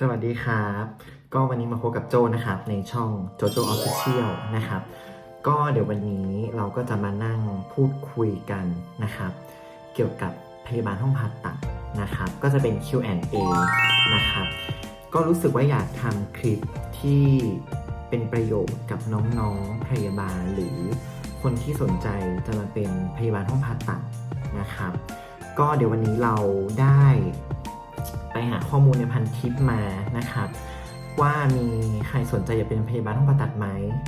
สวัสดีครับ ก็วันนี้มาพบกับโจนะครับ ในช่อง JoJo Official นะครับ ก็เดี๋ยววันนี้เราก็จะมานั่งพูดคุยกันนะครับ เกี่ยวกับพยาบาลห้องผ่าตัดนะครับ ก็จะเป็น Q&A นะครับ ก็รู้สึกว่าอยากทำคลิปที่เป็นประโยชน์กับน้องๆพยาบาลหรือคนที่สนใจจะมาเป็นพยาบาลห้องผ่าตัดนะครับ ก็เดี๋ยววันนี้เราได้ ข้อมูลในพันทิปมานะครับ ว่ามีใครสนใจอยากเป็นพยาบาลห้องผ่าตัดไหม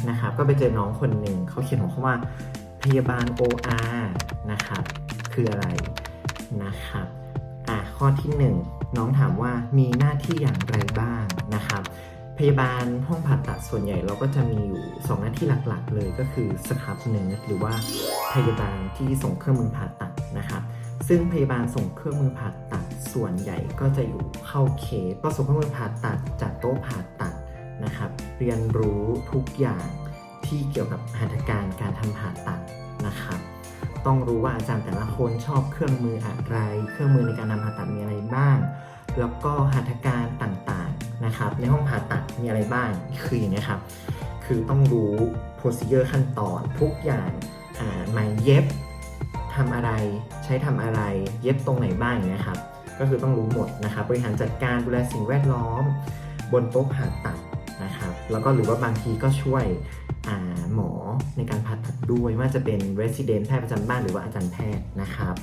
นะครับ ก็ไปเจอน้องคนหนึ่งเขาเขียนหัวข้อว่าพยาบาล OR นะครับ คืออะไรนะครับอะข้อที่หนึ่งน้องถามว่ามีหน้าที่อย่างไรบ้างนะครับ พยาบาลห้องผ่าตัดส่วนใหญ่เราก็จะมีอยู่ 2 หน้าที่หลักๆ เลยก็คือสครับเนร์หรือว่าพยาบาลที่ส่งเครื่องมือผ่าตัดนะครับ ซึ่งพยาบาลส่งเครื่องมือผ่า ส่วนใหญ่ก็จะอยู่เข้าเคสก็ส่งเครื่อมือผ่าตัดจากโต๊ะผ่าตัดนะครับ เรียนรู้ทุกอย่างที่เกี่ยวกับหัตถการการทำผ่าตัดนะครับ ต้องรู้ว่าอาจารย์แต่ละคนชอบเครื่องมืออะไร เครื่องมือในการทำผ่าตัดมีอะไรบ้าง แล้วก็หัตถการต่างๆนะครับ ในห้องผ่าตัดมีอะไรบ้างคืออย่างนี้ครับ คือต้องรู้ procedure ขั้นตอนทุกอย่างอ่าหมายเย็บทำอะไรใช้ทำอะไร เย็บตรงไหนบ้างอย่างเงี้ครับ ก็คือต้องรู้หมดนะครับบริหารจัดการดูแลสิ่งแวดล้อม บนโต๊ะผ่าตัดนะครับแล้วก็หรือว่าบางทีก็ช่วยหมอในการผ่าตัดด้วยว่าจะเป็น resident แพทย์ประจำบ้านหรือว่าอาจารย์แพทย์นะครับ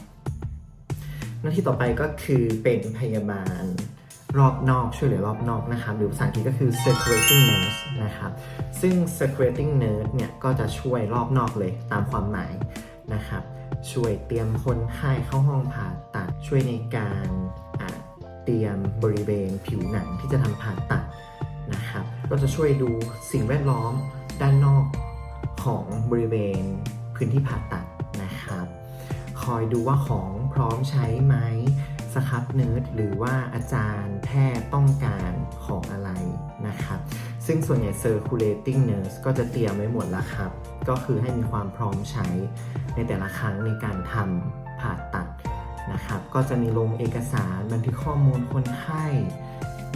หน้าที่ต่อไปก็คือเป็นพยาบาลรอบนอกช่วยเหลือรอบนอกนะครับหรือภาษาอังกฤษก็คือ circulating nurse นะครับซึ่ง circulating nurse เนี่ยก็จะช่วยรอบนอกเลยตามความหมายนะครับ ช่วยเตรียมคนไข้เข้าห้องผ่าตัด ช่วยในการเตรียมบริเวณผิวหนังที่จะทำผ่าตัดนะครับก็จะช่วยดูสิ่งแวดล้อมด้านนอกของบริเวณพื้นที่ผ่าตัดนะครับ คอยดูว่าของพร้อมใช้ไหมสครับเนิร์ดหรือว่าอาจารย์แพทย์ต้องการของอะไรนะครับ ซึ่งส่วนใหญ่ circulating nurse ก็จะเตรียมไว้หมดแล้วครับ ก็คือให้มีความพร้อมใช้ในแต่ละครั้งในการทำผ่าตัดนะครับ ก็จะมีลงเอกสารบันทึกข้อมูลคนไข้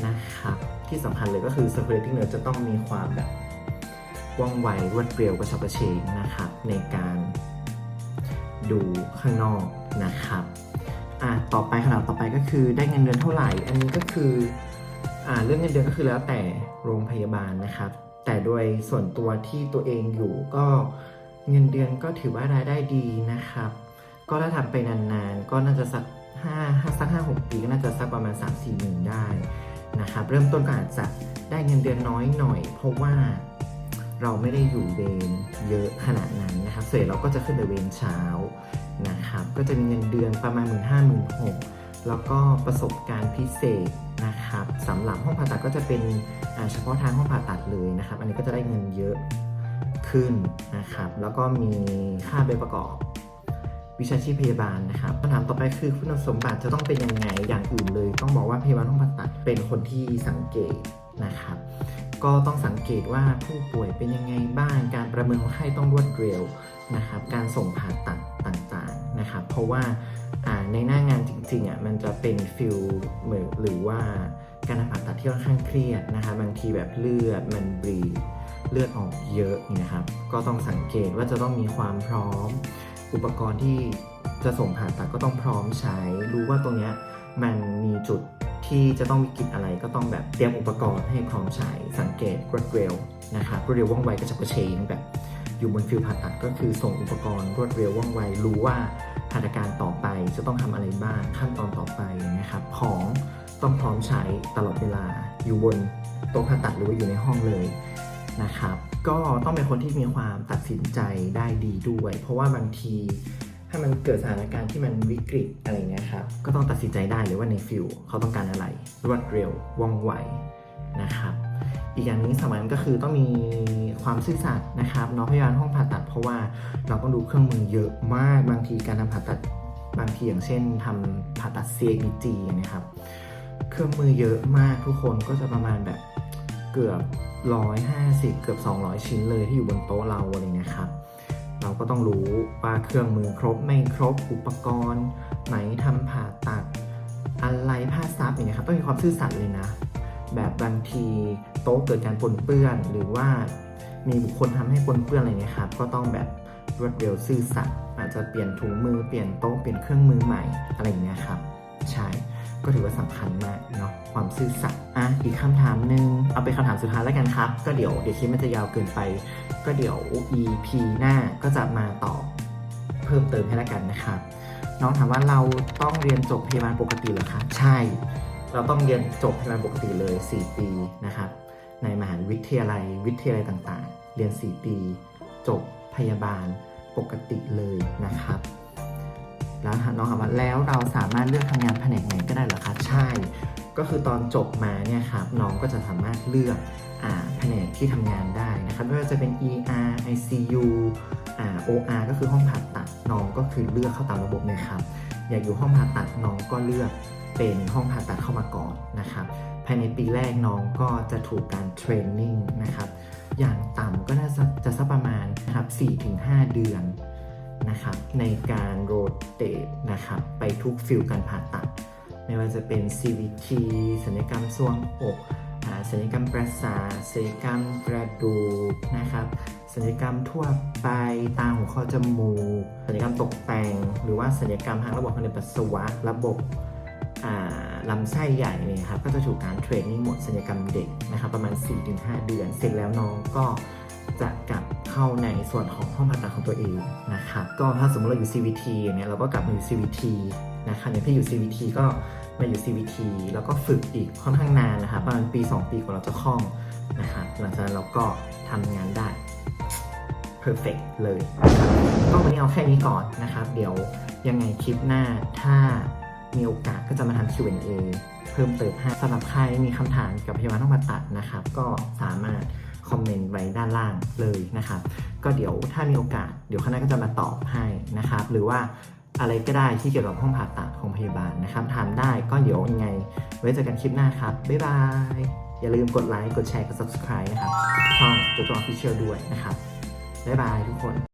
นะครับ ที่สำคัญเลยก็คือ circulating nurse จะต้องมีความแบบว่องไวรวดเร็วกระฉับกระเฉงนะครับในการดูข้างนอกนะครับอะต่อไปขนาดต่อไปก็คือได้เงินเดือนเท่าไหร่ อันนี้ก็คือ เรื่องเงินเดือนก็คือแล้วแต่โรงพยาบาลนะครับ แต่โดยส่วนตัวที่ตัวเองอยู่ก็เงินเดือนก็ถือว่ารายได้ดีนะครับ ก็ถ้าทำไปนานๆ ก็น่าจะสัก5สักห้าหกปีก็น่าจะสักประมาณ3 4หมื่นได้นะครับ เริ่มต้นก็อาจจะได้เงินเดือนน้อยหน่อย เพราะว่าเราไม่ได้อยู่เวรเยอะขนาดนั้นนะครับ เส่วนใหญ่เราก็จะขึ้นไปเวรเช้านะครับ ก็จะมีเงินเดือนประมาณ1 5 0 0 0 0 6 แล้วก็ประสบการณ์พิเศษนะครับสำหรับห้องผ่าตัดก็จะเป็นเฉพาะทางห้องผ่าตัดเลยนะครับ อันนี้ก็จะได้เงินเยอะขึ้นนะครับ แล้วก็มีค่าใบประกอบ วิชาชีพพยาบาลนะครับคำถามต่อไปคือคุณสมบัติจะต้องเป็นยังไงอย่างอื่นเลย ต้องบอกว่าพยาบาลห้องผ่าตัดเป็นคนที่สังเกตนะครับ ก็ต้องสังเกตว่าผู้ป่วยเป็นยังไงบ้างการประเมินคนไข้ต้องรวดเร็วนะครับ การส่งผ่าตัดต่างๆนะครับ เพราะว่าในหน้าง ริงๆอะมันจะเป็นฟิลเหมือนหรือว่าการผ่าตัดที่ค่อนข้างเครียดนะคะบางทีแบบเลือดมันบีดเลือดออกเยอะนี่นะครับ ก็ต้องสังเกตว่าจะต้องมีความพร้อม อุปกรณ์ที่จะส่งผ่าตัดก็ต้องพร้อมใช้ รู้ว่าตรงเนี้ยมันมีจุดที่จะต้องวิกฤตอะไรก็ต้องแบบเตรียมอุปกรณ์ให้พร้อมใช้ สังเกตรวดเร็วนะครับรวดเร็วว่องไวกระฉับกระเฉงแบบอยู่บนฟิลผ่าตัดก็คือส่งอุปกรณ์รวดเร็วว่องไวรู้ว่า หัตการต่อไปจะต้องทำอะไรบ้างขั้นตอนต่อไปนะครับของต้องพร้อมใช้ตลอดเวลาอยู่บนโต๊ะผ่าตัดหรือว่าอยู่ในห้องเลยนะครับก็ต้องเป็นคนที่มีความตัดสินใจได้ดีด้วย เพราะว่าบางทีถ้ามันเกิดสถานการณ์ที่มันวิกฤตอะไรเงี้ยครับก็ต้องตัดสินใจได้เลยว่าในฟิลเขาต้องการอะไรรวดเร็วว่องไวนะครับ อีกอย่างนี้สำคัญก็คือต้องมีความซื่อสัตย์นะครับเนาะพยาบาลห้องผ่าตัดเพราะว่าเราต้องดูเครื่องมือเยอะมากบางทีการทำผ่าตัดบางทีอย่างเช่นทำผ่าตัด CABG นะครับ เครื่องมือเยอะมากทุกคนก็จะประมาณแบบเกือบ 150 เกือบ 200 ชิ้นเลยที่อยู่บนโต๊ะเราอะไรเงี้ยครับเราก็ต้องรู้ว่าเครื่องมือครบไม่ครบอุปกรณ์ ไหนทำผ่าตัดอะไรผ้าซับอย่างเงี้ยครับต้องมีความซื่อสัตย์เลยนะ แบบบางทีโต๊ะเกิดการปนเปื้อน หรือว่ามีบุคคลทำให้ปนเปื้อนอะไรเงี้ยครับก็ต้องแบบรวดเร็วซื่อสัตย์อาจจะเปลี่ยนถุงมือเปลี่ยนโต๊ะเปลี่ยนเครื่องมือใหม่อะไรอย่างเงี้ยครับใช่ก็ถือว่าสำคัญมากเนาะความซื่อสัตย์อะอีกคำถามหนึ่งเอาเป็นคำถามสุดท้ายแล้วกันครับ ก็เดี๋ยวเดี๋ยวคลิปมันจะยาวเกินไป ก็เดี๋ยว EP หน้าก็จะมาตอบเพิ่มเติมให้แล้วกันนะครับน้องถามว่าเราต้องเรียนจบพยาบาลปกติเหรอคะใช่ เราต้องเรียนจบพยาบาลปกติเลย 4 ปีนะครับ ในมหาวิทยาลัยวิทยาลัยต่างๆ เรียน 4 ปี จบพยาบาลปกติเลยนะครับ แล้วน้องถามว่าแล้วเราสามารถเลือกทำงานแผนกไหนก็ได้เหรอคะใช่ ก็คือตอนจบมาเนี่ยครับน้องก็จะสามารถเลือกอแผนกที่ทำงานได้นะครับไม่ว่าจะเป็น ER ICU อ่า OR ก็คือห้องผ่าตัดน้องก็คือเลือกเข้าตามระบบเลยครับ อยากอยู่ห้องผ่าตัดน้องก็เลือก เป็นห้องผ่าตัดเข้ามาก่อนนะครับ ภายในปีแรกน้องก็จะถูกการเทรนนิ่งนะครับ อย่างต่ำก็น่าจะจะสักประมาณนะครับ4-5 เดือนนะครับในการโรเตทนะครับไปทุกฟิลการผ่าตัด ไม่ว่าจะเป็น CVT ศัลยกรรมทรวงอกศัลยกรรมประสาทศัลยกรรมกระดูกนะครับศัลยกรรมทั่วไปตาหูคอจมูกศัลยกรรมตกแต่ง หรือว่าศัลยกรรมทางระบบทางเดินปัสสาวะระบบ ลำไส้ใหญ่เนี่ยครับก็จะถูกการเทรนนิ่งหมดศัลยกรรมเด็กนะครับประมาณ 4-5 เดือน เสร็จแล้วน้องก็จะกลับเข้าในส่วนของห้องผ่าตัดของตัวเองนะครับก็ถ้าสมมติเราอยู่ CVT อย่างเนี้ยเราก็กลับมาอยู่ CVT นะครับอย่างที่อยู่ CVT ก็มาอยู่ CVT แล้วก็ฝึกอีกค่อนข้างนานนะครับประมาณปี 2 ปีกว่าเราจะคล่องนะครับหลังจากนั้นเราก็ทำงานได้ perfect เลยก็วันนี้เอาแค่นี้ก่อนนะครับ เดี๋ยวยังไงคลิปหน้าถ้า มีโอกาสก็จะมาทำ Q&A เพิ่มเติมให้สำหรับใครมีคำถามกับพยาบาลต้องมาตัดนะครับ ก็สามารถคอมเมนต์ไว้ด้านล่างเลยนะครับ ก็เดี๋ยวถ้ามีโอกาส เดี๋ยวคณะก็จะมาตอบให้นะครับ หรือว่าอะไรก็ได้ที่เกี่ยวกับห้องผ่าตัดของพยาบาลนะครับถามได้ก็เดี๋ยวยังไง ไว้เจอกันคลิปหน้าครับ บ๊ายบาย อย่าลืมกดไลค์ กดแชร์ กด subscribe นะครับ ช่อง JoJo Official ด้วยนะครับ บ๊ายบายทุกคน